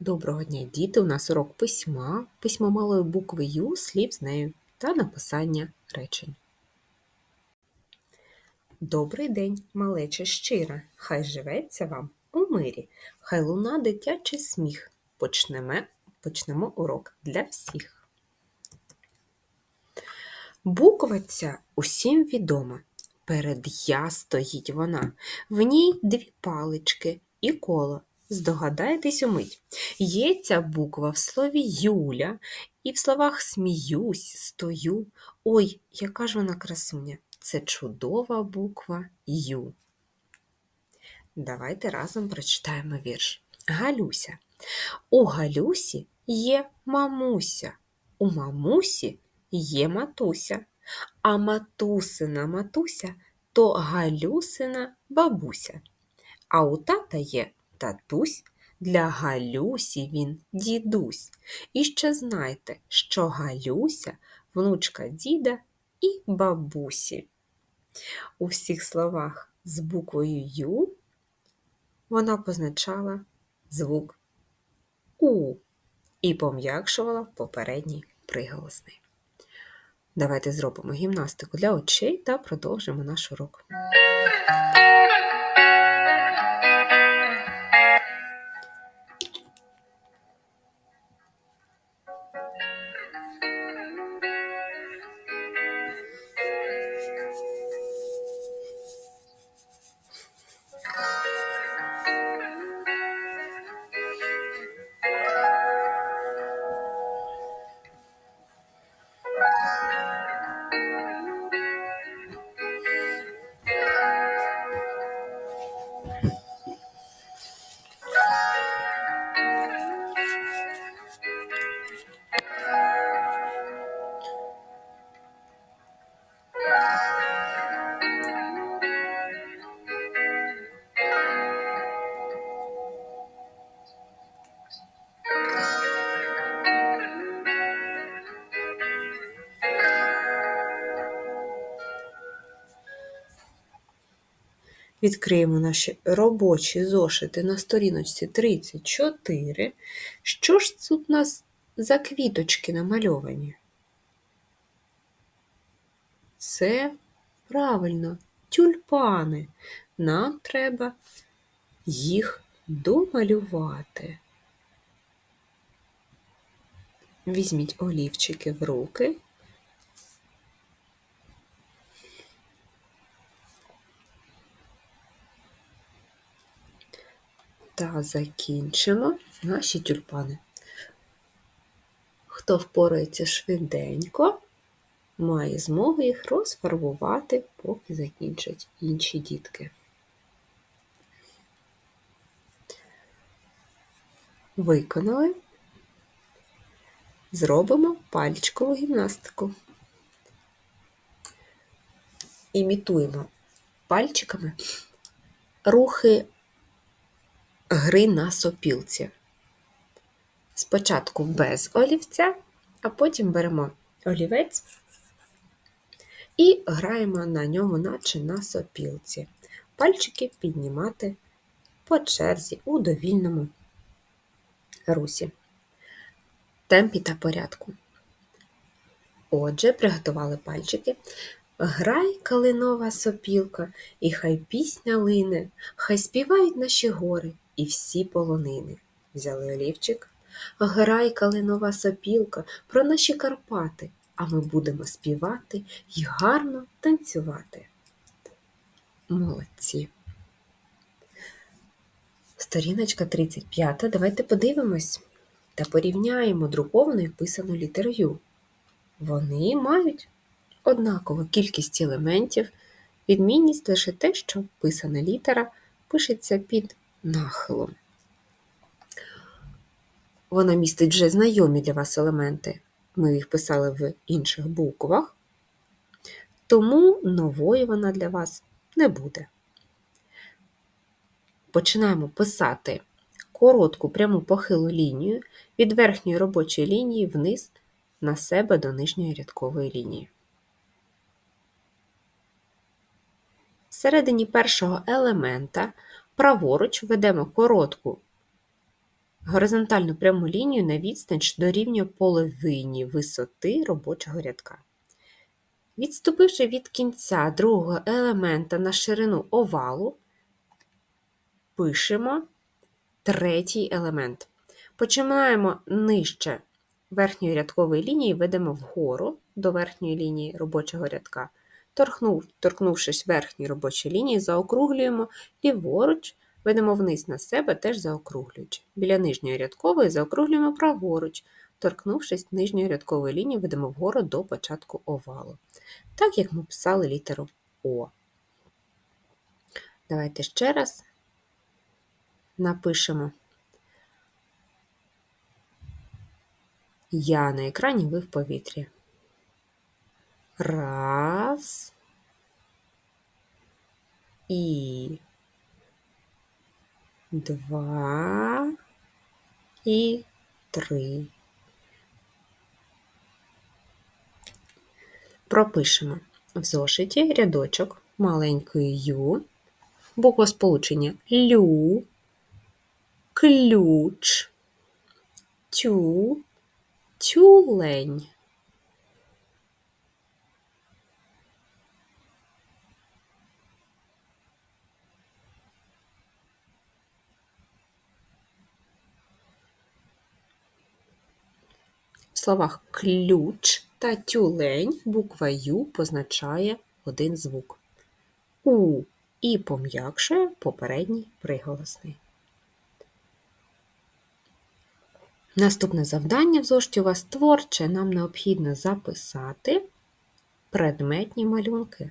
Доброго дня, діти! У нас урок письма, письмо малої букви Ю, слів з нею та написання речень. Добрий день, малече щира, хай живеться вам у мирі, хай луна дитячий сміх. Почнемо, почнемо урок для всіх. Буква ця усім відома. Перед я стоїть вона, в ній дві палички і коло. Здогадайтесь умить. Є ця буква в слові Юля і в словах сміюсь, стою. Ой, яка ж вона красуня! Це чудова буква Ю. Давайте разом прочитаємо вірш. Галюся. У Галюсі є мамуся, у мамусі є матуся, а матусина матуся то Галюсина бабуся. А у тата є татусь, для Галюсі він дідусь. І ще знайте, що Галюся внучка діда і бабусі. У всіх словах з буквою Ю вона позначала звук У і пом'якшувала попередній приголосний. Давайте зробимо гімнастику для очей та продовжимо наш урок. Відкриємо наші робочі зошити на сторіночці 34. Що ж тут у нас за квіточки намальовані? Це правильно, тюльпани. Нам треба їх домалювати. Візьміть олівчики в руки. Та закінчимо наші тюльпани. Хто впорається швиденько, має змогу їх розфарбувати, поки закінчать інші дітки. Виконали. Зробимо пальчикову гімнастику. Імітуємо пальчиками рухи гри на сопілці. Спочатку без олівця, а потім беремо олівець і граємо на ньому, наче на сопілці. Пальчики піднімати по черзі у довільному русі, темпі та порядку. Отже, приготували пальчики. Грай, калинова сопілка, і хай пісня лине, хай співають наші гори і всі полонини. Взяли олівчик. Грай, калинова сопілка, про наші Карпати, а ми будемо співати і гарно танцювати. Молодці. Сторіночка 35. Давайте подивимось та порівняємо друковану і писану літерою. Вони мають однакову кількість елементів, відмінність лише те, що писана літера пишеться під нахилом. Вона містить вже знайомі для вас елементи. Ми їх писали в інших буквах, тому нової вона для вас не буде. Починаємо писати коротку пряму похилу лінію від верхньої робочої лінії вниз на себе до нижньої рядкової лінії. Всередині першого елемента праворуч ведемо коротку горизонтальну пряму лінію на відстань, що дорівнює половині висоти робочого рядка. Відступивши від кінця другого елемента на ширину овалу, пишемо третій елемент. Починаємо нижче верхньої рядкової лінії, ведемо вгору до верхньої лінії робочого рядка. Торкнув, торкнувшись верхньої робочої лінії, заокруглюємо ліворуч, ведемо вниз на себе, теж заокруглюючи. Біля нижньої рядкової заокруглюємо праворуч, торкнувшись нижньої рядкової лінії, ведемо вгору до початку овалу. Так як ми писали літеру О. Давайте ще раз напишемо. Я на екрані, ви в повітрі. Раз. І два і три. Пропишемо в зошиті рядочок маленької ю, буква сполучення лю, ключ, тю, тюлень. Словах ключ та тюлень буква Ю позначає один звук. У і пом'якшує попередній приголосний. Наступне завдання в зошиті у вас творче. Нам необхідно записати предметні малюнки.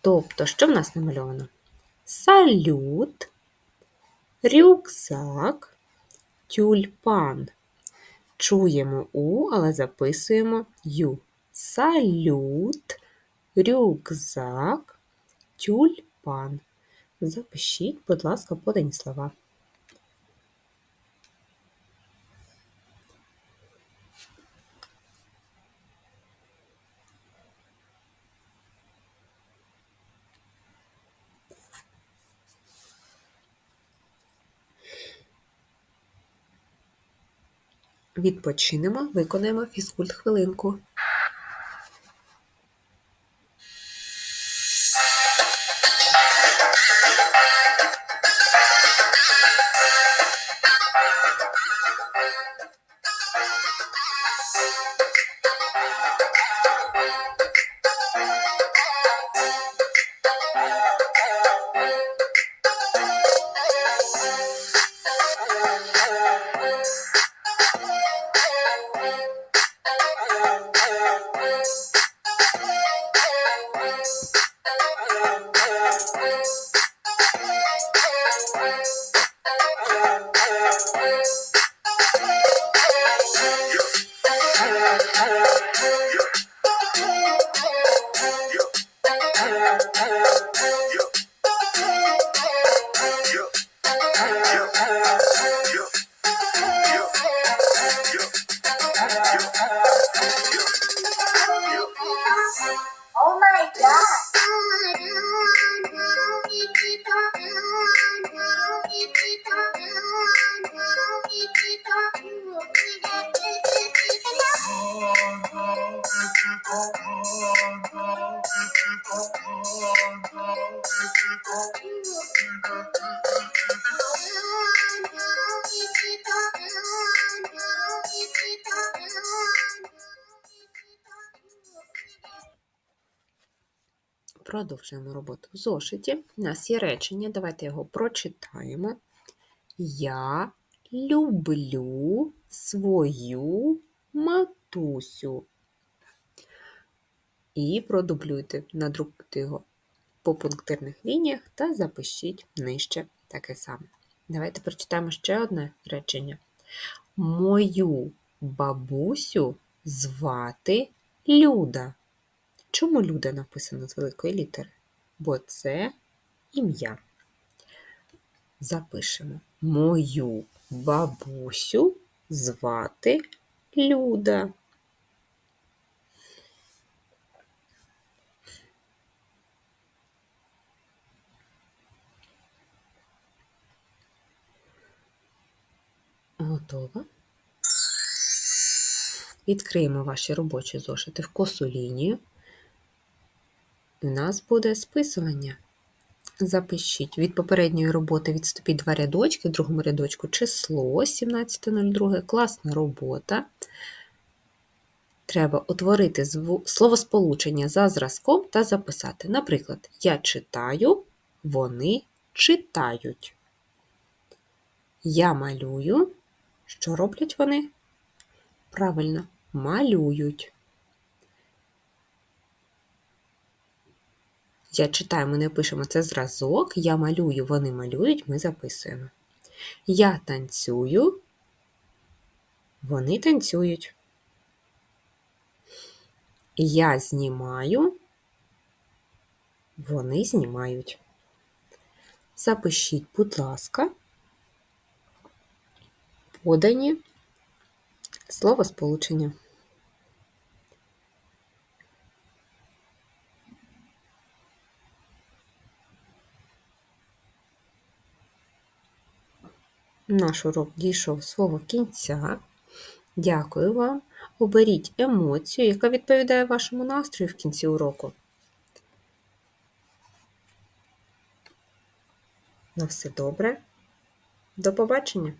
Тобто, що в нас намальовано? Салют, рюкзак, тюльпан. Чуємо У, але записуємо Ю. Салют, рюкзак, тюльпан. Запишіть, будь ласка, подані слова. Відпочинемо, виконаємо фізкульт хвилинку. Yeah. Продовжуємо роботу в зошиті. У нас є речення, давайте його прочитаємо. Я люблю свою матусю. І продублюйте, надрукуйте його по пунктирних лініях та запишіть нижче таке саме. Давайте прочитаємо ще одне речення. Мою бабусю звати Люда. Чому Люда написано з великої літери? Бо це ім'я. Запишемо. Мою бабусю звати Люда. готова. Відкриємо ваші робочі зошити в косу лінію. У нас буде списування. Запишіть від попередньої роботи відступіть два рядочки, в другому рядочку число 17.02, класна робота. Треба утворити словосполучення за зразком та записати. Наприклад, я читаю, вони читають. Я малюю. Що роблять вони? Правильно, малюють. Я читаю, ми не пишемо це зразок. Я малюю, вони малюють, ми записуємо. Я танцюю, вони танцюють. Я знімаю, вони знімають. Запишіть, будь ласка, подані словосполучення. Наш урок дійшов свого кінця. Дякую вам. Оберіть емоцію, яка відповідає вашому настрою в кінці уроку. На все добре. До побачення!